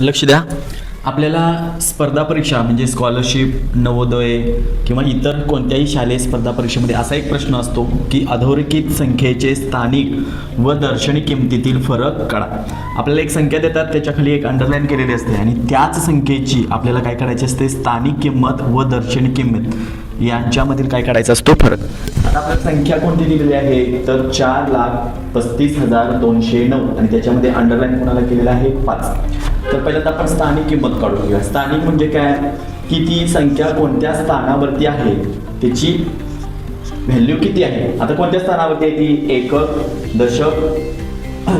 लक्ष द्या. आपल्याला स्पर्धा परीक्षा म्हणजे स्कॉलरशिप नवोदय किंवा इतर कोणत्याही शालेय स्पर्धा परीक्षेमध्ये असा एक प्रश्न असतो की अधोरेखित संख्येचे स्थानिक व दर्शनी किमतीतील फरक काढा. आपल्याला एक संख्या देतात त्याच्याखाली एक अंडरलाईन केलेली असते आणि त्याच संख्येची आपल्याला काय करायची असते? स्थानिक किंमत व दर्शनी किंमत यांच्यामधील काय काढायचा असतो? फरक. आता आपल्याला संख्या कोणती दिलेली आहे? तर चार लाख पस्तीस हजार दोनशे नऊ आणि त्याच्यामध्ये अंडरलाईन कोणाला केलेलं आहे? पाच. तर पहिल्यांदा आपण स्थानिक किंमत काढून घेऊया. स्थानिक म्हणजे काय? की ती संख्या कोणत्या स्थानावरती आहे? त्याची व्हॅल्यू किती आहे? आता कोणत्या स्थानावरती आहे ती? एकक दशक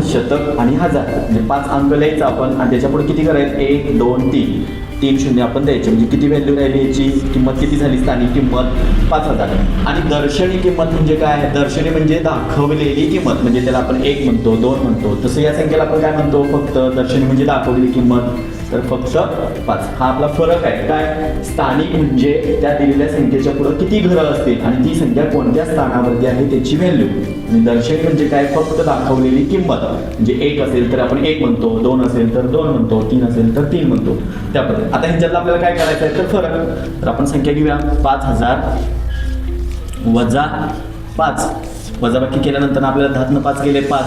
शतक आणि हजार. म्हणजे पाच अंक लिहायचं आपण आणि त्याच्यापुढे किती करायचं? एक दोन तीन. तीन शून्य आपण द्यायचे. म्हणजे किती व्हॅल्यू राहिली याची? किंमत किती झाली? स्थानिक किंमत पाच हजार. आणि दर्शनी किंमत म्हणजे काय? दर्शनी म्हणजे दाखवलेली किंमत. म्हणजे त्याला आपण एक म्हणतो दोन म्हणतो. तसं या संख्येला आपण काय म्हणतो? फक्त दर्शनी म्हणजे दाखवलेली किंमत. तर फक्त पाच. हा आपला फरक आहे. काय? स्थानिक म्हणजे त्या दिलेल्या संख्येच्या पुढे किती घरं असतील? आणि ती संख्या कोणत्या स्थानावरती आहे त्याची व्हॅल्यू आणि दर्शक म्हणजे काय? फक्त दाखवलेली किंमत. म्हणजे एक असेल तर आपण एक म्हणतो दोन असेल तर दोन म्हणतो तीन असेल तर तीन म्हणतो. त्या पद्धतीने आता ह्याच्यातलं आपल्याला काय करायचं आहे? तर फरक. तर आपण संख्या घेऊया. पाच हजार वजा पाच. वजाबाकी केल्यानंतर आपल्याला दहातनं पाच गेले पाच.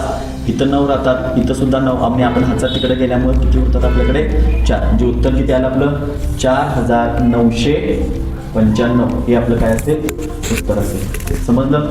इथं नऊ राहतात. इथं सुद्धा नऊ. आणि आपण हजार तिकडे गेल्यामुळे किती उरतात आपल्याकडे? चार. म्हणजे उत्तर किती आलं आपलं? चार हजार नऊशे पंच्याण्णव. हे आपलं काय असेल? उत्तर असेल. समजलं?